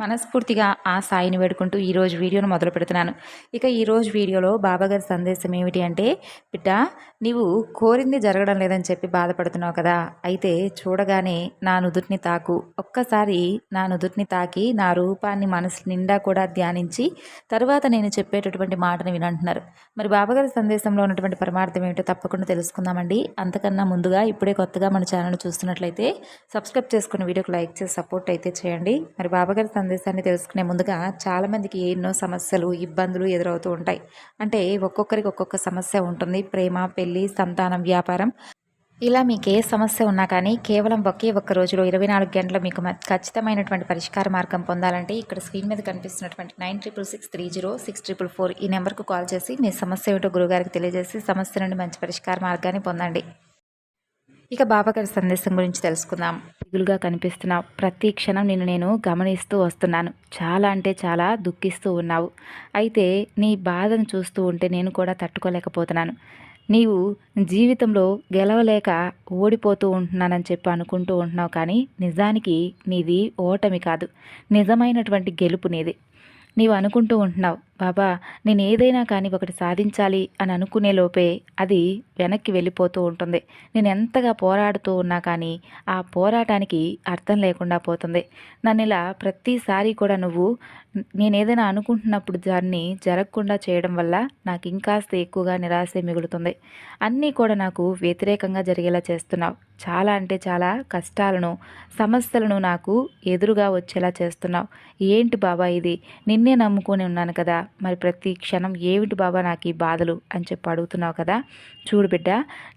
మనస్ఫూర్తిగా ఆ సాయిని వేడుకుంటూ ఈరోజు వీడియోను మొదలు పెడుతున్నాను. ఇక ఈరోజు వీడియోలో బాబాగారి సందేశం ఏమిటి అంటే బిడ్డ నీవు కోరింది జరగడం లేదని చెప్పి బాధపడుతున్నావు కదా. అయితే చూడగానే నా నుదుటిని తాకు. ఒక్కసారి నా నుదుటిని తాకి నా రూపాన్ని మనసు నిండా కూడా ధ్యానించి తరువాత నేను చెప్పేటటువంటి మాటను వినంటున్నారు. మరి బాబాగారి సందేశంలో ఉన్నటువంటి పరమార్థం ఏమిటో తప్పకుండా తెలుసుకుందామండి. అంతకన్నా ముందుగా ఇప్పుడే కొత్తగా మన ఛానల్ చూస్తున్నట్లయితే సబ్స్క్రైబ్ చేసుకుని వీడియోకి లైక్ చేసి సపోర్ట్ అయితే చేయండి. మరి బాబాగారి సందేశాన్ని తెలుసుకునే ముందుగా చాలామందికి ఎన్నో సమస్యలు ఇబ్బందులు ఎదురవుతూ ఉంటాయి. అంటే ఒక్కొక్కరికి ఒక్కొక్క సమస్య ఉంటుంది. ప్రేమ పెళ్ళి సంతానం వ్యాపారం. ఇలా మీకు ఏ సమస్య ఉన్నా కానీ కేవలం ఒకే ఒక్క రోజులో ఇరవై నాలుగు గంటలు మీకు మ- ఖచ్చితమైనటువంటి పరిష్కార మార్గం పొందాలంటే ఇక్కడ స్క్రీన్ మీద కనిపిస్తున్నటువంటి nine triple six three zero six triple four ఈ నెంబర్కు కాల్ చేసి మీ సమస్య ఏమిటో గురుగారికి తెలియజేసి సమస్య నుండి మంచి పరిష్కార మార్గాన్ని పొందండి. ఇక బాబాగారి సందేశం గురించి తెలుసుకుందాం. దిగులుగా కనిపిస్తున్న ప్రతి క్షణం నిన్ను నేను గమనిస్తూ వస్తున్నాను. చాలా అంటే చాలా దుఃఖిస్తూ ఉన్నావు. అయితే నీ బాధను చూస్తూ ఉంటే నేను కూడా తట్టుకోలేకపోతున్నాను. నీవు జీవితంలో గెలవలేక ఓడిపోతూ ఉంటున్నానని చెప్పి అనుకుంటూ ఉంటున్నావు కానీ నిజానికి నీది ఓటమి కాదు. నిజమైనటువంటి గెలుపు నీది. నీవు అనుకుంటూ ఉంటున్నావు బాబా నేను ఏదైనా కానీ ఒకటి సాధించాలి అని అనుకునే లోపే అది వెనక్కి వెళ్ళిపోతూ ఉంటుంది. నేను ఎంతగా పోరాడుతూ ఉన్నా కానీ ఆ పోరాటానికి అర్థం లేకుండా పోతుంది. నన్ను ఇలా ప్రతిసారి కూడా నువ్వు నేను ఏదైనా అనుకుంటున్నప్పుడు దాన్ని జరగకుండా చేయడం వల్ల నాకు ఇంకాస్త ఎక్కువగా నిరాశ మిగులుతుంది. అన్నీ కూడా నాకు వ్యతిరేకంగా జరిగేలా చేస్తున్నావు. చాలా అంటే చాలా కష్టాలను సమస్యలను నాకు ఎదురుగా వచ్చేలా చేస్తున్నావు. ఏంటి బాబా ఇది? నిన్నే నమ్ముకొని ఉన్నాను కదా. మరి ప్రతి క్షణం ఏమిటి బాబా నాకు ఈ బాధలు అని చెప్పి అడుగుతున్నావు కదా? చూడు బిడ్డ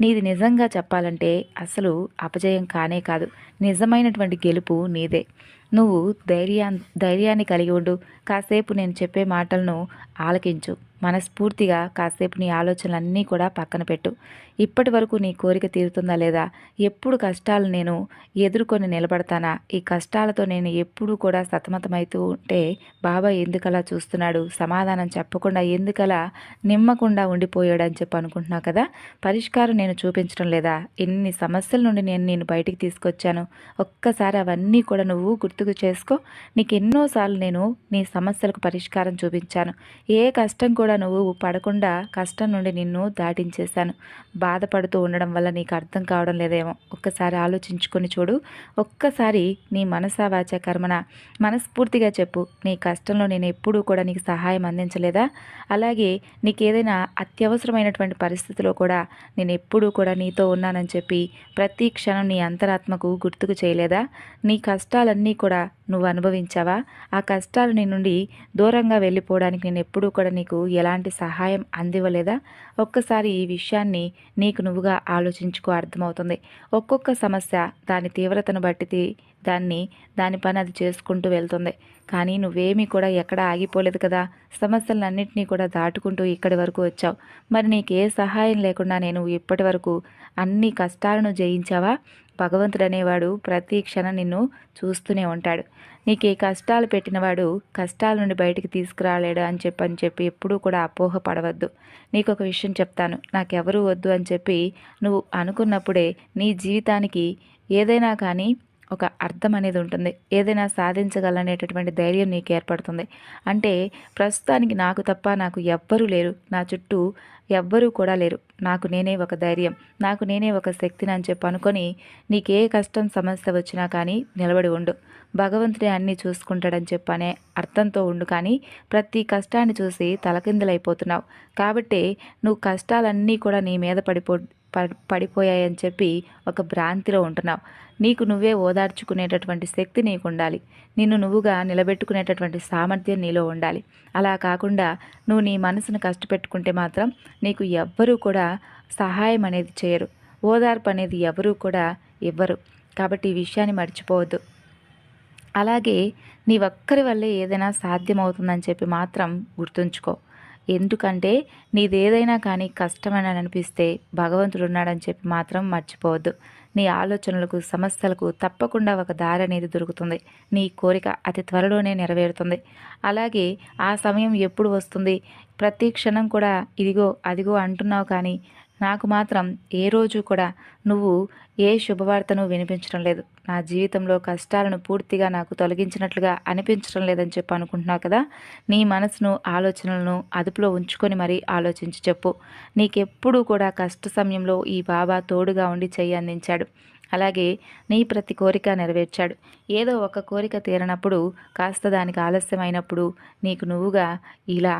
నీది నిజంగా చెప్పాలంటే అసలు అపజయం కానే కాదు. నిజమైనటువంటి గెలుపు నీదే. నువ్వు ధైర్యా ధైర్యాన్ని కలిగి ఉండు. కాసేపు నేను చెప్పే మాటలను ఆలకించు. మనస్ఫూర్తిగా కాసేపు నీ ఆలోచనలన్నీ కూడా పక్కన పెట్టు. ఇప్పటి వరకు నీ కోరిక తీరుతుందా లేదా? ఎప్పుడు కష్టాలు నేను ఎదుర్కొని నిలబడతానా? ఈ కష్టాలతో నేను ఎప్పుడు కూడా సతమతమవుతూ ఉంటే బాబా ఎందుకలా చూస్తున్నాడు? సమాధానం చెప్పకుండా ఎందుకలా నిమ్మకుండా ఉండిపోయాడు అని చెప్పి అనుకుంటున్నావు కదా? పరిష్కారం నేను చూపించడం లేదా? ఎన్ని సమస్యల నుండి నేను నేను బయటికి తీసుకొచ్చాను? ఒక్కసారి అవన్నీ కూడా నువ్వు గుర్తుకు చేసుకో. నీకు ఎన్నోసార్లు నేను నీ సమస్యలకు పరిష్కారం చూపించాను. ఏ కష్టం కూడా నువ్వు పడకుండా కష్టం నుండి నిన్ను దాటించేశాను. బాధపడుతూ ఉండడం వల్ల నీకు అర్థం కావడం లేదేమో. ఒక్కసారి ఆలోచించుకొని చూడు. ఒక్కసారి నీ మనసావాచ కర్మన మనస్ఫూర్తిగా చెప్పు. నీ కష్టంలో నేను ఎప్పుడూ కూడా నీకు సహాయం అందించలేదా? అలాగే నీకు ఏదైనా అత్యవసరమైనటువంటి పరిస్థితిలో కూడా నేను ఎప్పుడూ కూడా నీతో ఉన్నానని చెప్పి ప్రతి క్షణం నీ అంతరాత్మకు గుర్తుకు చేయలేదా? నీ కష్టాలన్నీ కూడా నువ్వు అనుభవించావా ఆ కష్టాలు నీ నుండి దూరంగా వెళ్ళిపోవడానికి నేను ఎప్పుడూ కూడా నీకు ఎలాంటి సహాయం అందివ్వలేదా? ఒక్కసారి ఈ విషయాన్ని నీకు నువ్వుగా ఆలోచించుకో అర్థమవుతుంది. ఒక్కొక్క సమస్య దాని తీవ్రతను బట్టి దాన్ని దాని పని అది చేసుకుంటూ వెళ్తుంది. కానీ నువ్వేమీ కూడా ఎక్కడ ఆగిపోలేదు కదా? సమస్యలన్నింటినీ కూడా దాటుకుంటూ ఇక్కడి వరకు వచ్చావు. మరి నీకు ఏ సహాయం లేకుండా నేను ఇప్పటి వరకు అన్ని కష్టాలను జయించావా? భగవంతుడు అనేవాడు ప్రతి క్షణం నిన్ను చూస్తూనే ఉంటాడు. నీకు ఏ కష్టాలు పెట్టినవాడు కష్టాల నుండి బయటికి తీసుకురాలేడు అని చెప్పి అని చెప్పి ఎప్పుడూ కూడా అపోహ పడవద్దు. నీకు ఒక విషయం చెప్తాను. నాకెవరూ వద్దు అని చెప్పి నువ్వు అనుకున్నప్పుడే నీ జీవితానికి ఏదైనా కానీ ఒక అర్థం అనేది ఉంటుంది. ఏదైనా సాధించగలనేటటువంటి ధైర్యం నీకు ఏర్పడుతుంది. అంటే ప్రస్తుతానికి నాకు తప్ప నాకు ఎవ్వరూ లేరు. నా చుట్టూ ఎవ్వరూ కూడా లేరు. నాకు నేనే ఒక ధైర్యం. నాకు నేనే ఒక శక్తిని అని చెప్పి అనుకొని నీకే కష్టం సమస్య వచ్చినా కానీ నిలబడి ఉండు. భగవంతుడే అన్నీ చూసుకుంటాడని చెప్పనే అర్థంతో ఉండు కానీ ప్రతి కష్టాన్ని చూసి తలకిందులైపోతున్నావు. కాబట్టి నువ్వు కష్టాలన్నీ కూడా నీ మీద పడిపో పడిపోయాయని చెప్పి ఒక భ్రాంతిలో ఉంటున్నావు. నీకు నువ్వే ఓదార్చుకునేటటువంటి శక్తి నీకు ఉండాలి నిన్ను నువ్వుగా నిలబెట్టుకునేటటువంటి సామర్థ్యం నీలో ఉండాలి. అలా కాకుండా నువ్వు నీ మనసును కష్టపెట్టుకుంటే మాత్రం నీకు ఎవ్వరూ కూడా సహాయం అనేది చేయరు. ఓదార్పు అనేది ఎవరూ కూడా ఇవ్వరు. కాబట్టి ఈ విషయాన్ని మర్చిపోవద్దు. అలాగే నీ ఒక్కరి వల్లే ఏదైనా సాధ్యమవుతుందని చెప్పి మాత్రం గుర్తుంచుకో. ఎందుకంటే నీదేదైనా కానీ కష్టమని అనిపిస్తే భగవంతుడు ఉన్నాడని చెప్పి మాత్రం మర్చిపోవద్దు. నీ ఆలోచనలకు సమస్యలకు తప్పకుండా ఒక దారి అనేది దొరుకుతుంది. నీ కోరిక అతి త్వరలోనే నెరవేరుతుంది. అలాగే ఆ సమయం ఎప్పుడు వస్తుంది? ప్రతి క్షణం కూడా ఇదిగో అదిగో అంటున్నావు కానీ నాకు మాత్రం ఏ రోజు కూడా నువ్వు ఏ శుభవార్తను వినిపించడం లేదు. నా జీవితంలో కష్టాలను పూర్తిగా నాకు తొలగించినట్లుగా అనిపించడం లేదని చెప్పి అనుకుంటున్నావు కదా? నీ మనసును ఆలోచనలను అదుపులో ఉంచుకొని మరీ ఆలోచించి చెప్పు. నీకెప్పుడూ కూడా కష్ట సమయంలో ఈ బాబా తోడుగా ఉండి చెయ్యి అందించాడు. అలాగే నీ ప్రతి కోరిక నెరవేర్చాడు. ఏదో ఒక కోరిక తీరనప్పుడు కాస్త దానికి ఆలస్యమైనప్పుడు నీకు నువ్వుగా ఇలా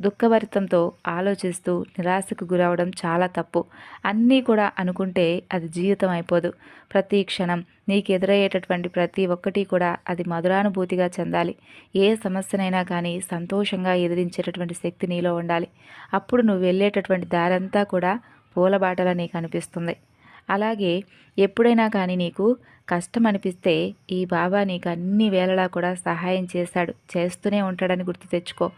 దుఃఖభరితంతో ఆలోచిస్తూ నిరాశకు గురవడం చాలా తప్పు. అన్నీ కూడా అనుకుంటే అది జీవితం అయిపోదు. ప్రతి క్షణం నీకు ఎదురయ్యేటటువంటి ప్రతి ఒక్కటి కూడా అది మధురానుభూతిగా చెందాలి. ఏ సమస్యనైనా కానీ సంతోషంగా ఎదిరించేటటువంటి శక్తి నీలో ఉండాలి. అప్పుడు నువ్వు వెళ్ళేటటువంటి దారంతా కూడా పూలబాటలా నీకు అనిపిస్తుంది. అలాగే ఎప్పుడైనా కానీ నీకు కష్టం అనిపిస్తే ఈ బాబా నీకు అన్ని వేళలా కూడా సహాయం చేశాడు. చేస్తూనే ఉంటాడని గుర్తు తెచ్చుకో.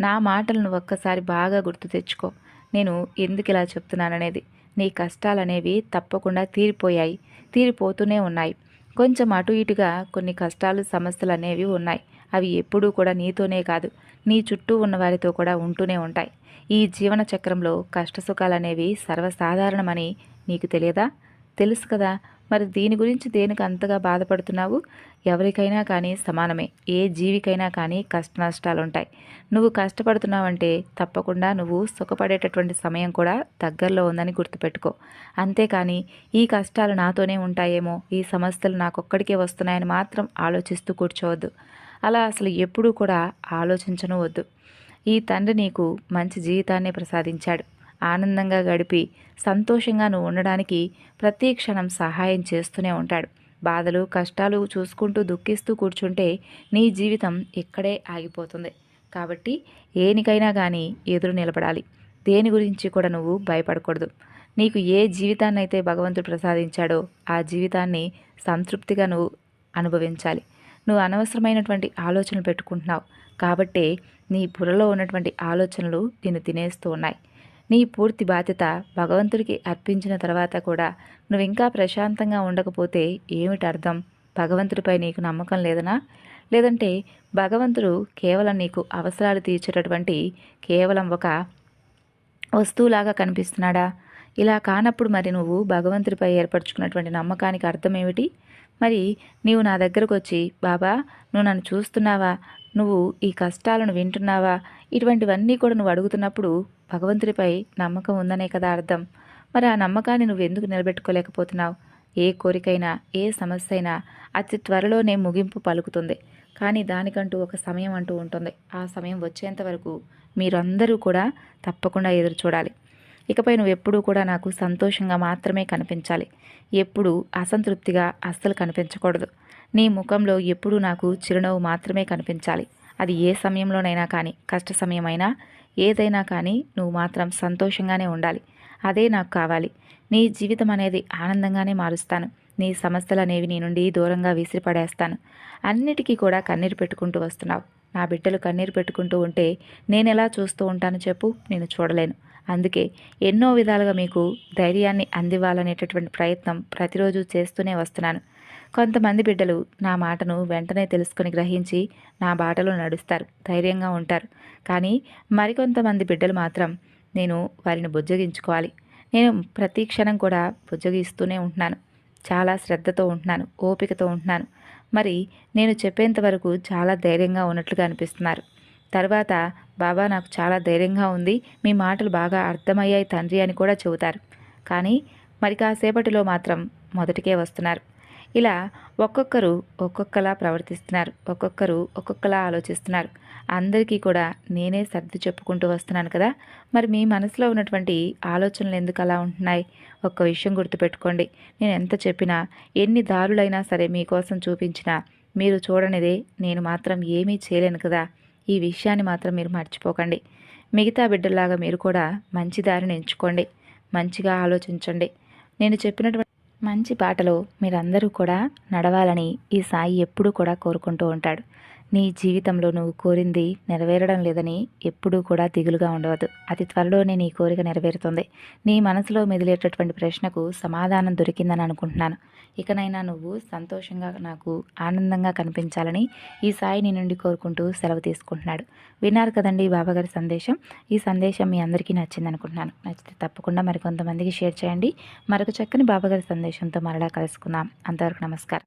నా మాటలను ఒక్కసారి బాగా గుర్తు తెచ్చుకో. నేను ఎందుకు ఇలా చెప్తున్నాననేది. నీ కష్టాలనేవి తప్పకుండా తీరిపోయాయి. తీరిపోతూనే ఉన్నాయి. కొంచెం అటు ఇటుగా కొన్ని కష్టాలు సమస్యలు అనేవి ఉన్నాయి. అవి ఎప్పుడూ కూడా నీతోనే కాదు. నీ చుట్టూ ఉన్నవారితో కూడా ఉంటూనే ఉంటాయి. ఈ జీవన చక్రంలో కష్టసుఖాలనేవి సర్వసాధారణమని నీకు తెలియదా? తెలుసు కదా. మరి దీని గురించి దేనికి అంతగా బాధపడుతున్నావు? ఎవరికైనా కానీ సమానమే. ఏ జీవికైనా కానీ కష్ట నష్టాలు ఉంటాయి నువ్వు కష్టపడుతున్నావంటే తప్పకుండా నువ్వు సుఖపడేటటువంటి సమయం కూడా దగ్గరలో ఉందని గుర్తుపెట్టుకో. అంతేకాని ఈ కష్టాలు నాతోనే ఉంటాయేమో? ఈ సమస్యలు నాకొక్కడికే వస్తున్నాయని మాత్రం ఆలోచిస్తూ కూర్చోవద్దు. అలా అసలు ఎప్పుడూ కూడా ఆలోచించను వద్దు. ఈ తండ్రి నీకు మంచి జీవితాన్ని ప్రసాదించాడు. ఆనందంగా గడిపి సంతోషంగా నువ్వు ఉండడానికి ప్రతి క్షణం సహాయం చేస్తూనే ఉంటాడు. బాధలు కష్టాలు చూసుకుంటూ దుఃఖిస్తూ కూర్చుంటే నీ జీవితం ఇక్కడే ఆగిపోతుంది. కాబట్టి ఏనికైనా కానీ ఎదురు నిలబడాలి. దేని గురించి కూడా నువ్వు భయపడకూడదు. నీకు ఏ జీవితాన్ని అయితే భగవంతుడు ప్రసాదించాడో ఆ జీవితాన్ని సంతృప్తిగా నువ్వు అనుభవించాలి. నువ్వు అనవసరమైనటువంటి ఆలోచనలు పెట్టుకుంటున్నావు. కాబట్టే నీ బుర్రలో ఉన్నటువంటి ఆలోచనలు నిన్ను తినేస్తూ ఉన్నాయి. నీ పూర్తి బాధ్యత భగవంతుడికి అర్పించిన తర్వాత కూడా నువ్వు ఇంకా ప్రశాంతంగా ఉండకపోతే ఏమిటి అర్థం? భగవంతుడిపై నీకు నమ్మకం లేదనా? లేదంటే భగవంతుడు కేవలం నీకు అవసరాలు తీర్చేటటువంటి కేవలం ఒక వస్తువులాగా కనిపిస్తున్నాడా? ఇలా కానప్పుడు మరి నువ్వు భగవంతుడిపై ఏర్పరచుకున్నటువంటి నమ్మకానికి అర్థం ఏమిటి మరి నీవు నా దగ్గరకు వచ్చి బాబా నువ్వు నన్ను చూస్తున్నావా? నువ్వు ఈ కష్టాలను వింటున్నావా? ఇటువంటివన్నీ కూడా నువ్వు అడుగుతున్నప్పుడు భగవంతుడిపై నమ్మకం ఉందనే కదా అర్థం. మరి ఆ నమ్మకాన్ని నువ్వు ఎందుకు నిలబెట్టుకోలేకపోతున్నావు? ఏ కోరికైనా ఏ సమస్య అయినా అతి త్వరలోనే ముగింపు పలుకుతుంది. కానీ దానికంటూ ఒక సమయం అంటూ ఉంటుంది. ఆ సమయం వచ్చేంత వరకు మీరందరూ కూడా తప్పకుండా ఎదురు చూడాలి. ఇకపై నువ్వు ఎప్పుడూ కూడా నాకు సంతోషంగా మాత్రమే కనిపించాలి. ఎప్పుడూ అసంతృప్తిగా అస్సలు కనిపించకూడదు. నీ ముఖంలో ఎప్పుడూ నాకు చిరునవ్వు మాత్రమే కనిపించాలి. అది ఏ సమయంలోనైనా కానీ కష్ట సమయమైనా ఏదైనా కానీ నువ్వు మాత్రం సంతోషంగానే ఉండాలి. అదే నాకు కావాలి. నీ జీవితం అనేది ఆనందంగానే మారుస్తాను. నీ సమస్యలు అనేవి నీ నుండి దూరంగా విసిరిపడేస్తాను అన్నిటికీ కూడా కన్నీరు పెట్టుకుంటూ వస్తున్నావు. నా బిడ్డలు కన్నీరు పెట్టుకుంటూ ఉంటే నేను ఎలా చూస్తూ ఉంటాను చెప్పు? నేను చూడలేను. అందుకే ఎన్నో విధాలుగా మీకు ధైర్యాన్ని అందివ్వాలనేటటువంటి ప్రయత్నం ప్రతిరోజు చేస్తూనే వస్తున్నాను. కొంతమంది బిడ్డలు నా మాటను వెంటనే తెలుసుకొని గ్రహించి నా బాటలో నడుస్తారు ధైర్యంగా ఉంటారు. కానీ మరికొంతమంది బిడ్డలు మాత్రం నేను వారిని బుజ్జగించుకోవాలి. నేను ప్రతి క్షణం కూడా బుజ్జగిస్తూనే ఉంటున్నాను. చాలా శ్రద్ధతో ఉంటున్నాను ఓపికతో ఉంటున్నాను. మరి నేను చెప్పేంత వరకు చాలా ధైర్యంగా ఉన్నట్లుగా అనిపిస్తున్నారు. తర్వాత బాబా నాకు చాలా ధైర్యంగా ఉంది మీ మాటలు బాగా అర్థమయ్యాయి తండ్రి అని కూడా చెబుతారు. కానీ మరి కాసేపటిలో మాత్రం మొదటికే వస్తున్నారు. ఇలా ఒక్కొక్కరు ఒక్కొక్కలా ప్రవర్తిస్తున్నారు. ఒక్కొక్కరు ఒక్కొక్కలా ఆలోచిస్తున్నారు. అందరికీ కూడా నేనే సర్ది చెప్పుకుంటూ వస్తున్నాను కదా. మరి మీ మనసులో ఉన్నటువంటి ఆలోచనలు ఎందుకు అలా ఉంటున్నాయి? ఒక్క విషయం గుర్తుపెట్టుకోండి. నేను ఎంత చెప్పినా ఎన్ని దారులైనా సరే మీకోసం చూపించినా మీరు చూడనిదే నేను మాత్రం ఏమీ చేయలేను కదా. ఈ విషయాన్ని మాత్రం మీరు మర్చిపోకండి. మిగతా బిడ్డల్లాగా మీరు కూడా మంచి దారిని ఎంచుకోండి. మంచిగా ఆలోచించండి. నేను చెప్పినటువంటి మంచి బాటలో మీరందరూ కూడా నడవాలని ఈ సాయి ఎప్పుడూ కూడా కోరుకుంటూ ఉంటాడు. నీ జీవితంలో నువ్వు కోరింది నెరవేరడం లేదని ఎప్పుడూ కూడా దిగులుగా ఉండవద్దు. అతి త్వరలోనే నీ కోరిక నెరవేరుతుంది. నీ మనసులో మెదిలేటటువంటి ప్రశ్నకు సమాధానం దొరికిందని అనుకుంటున్నాను. ఇకనైనా నువ్వు సంతోషంగా నాకు ఆనందంగా కనిపించాలని ఈ సాయి నీ నుండి కోరుకుంటూ సెలవు తీసుకుంటున్నాడు. విన్నారు కదండి బాబాగారి సందేశం? ఈ సందేశం మీ అందరికీ నచ్చింది అనుకుంటున్నాను. నచ్చితే తప్పకుండా మరికొంతమందికి షేర్ చేయండి. మరొక చక్కని బాబాగారి సందేశంతో మరలా కలుసుకుందాం. అంతవరకు నమస్కారం.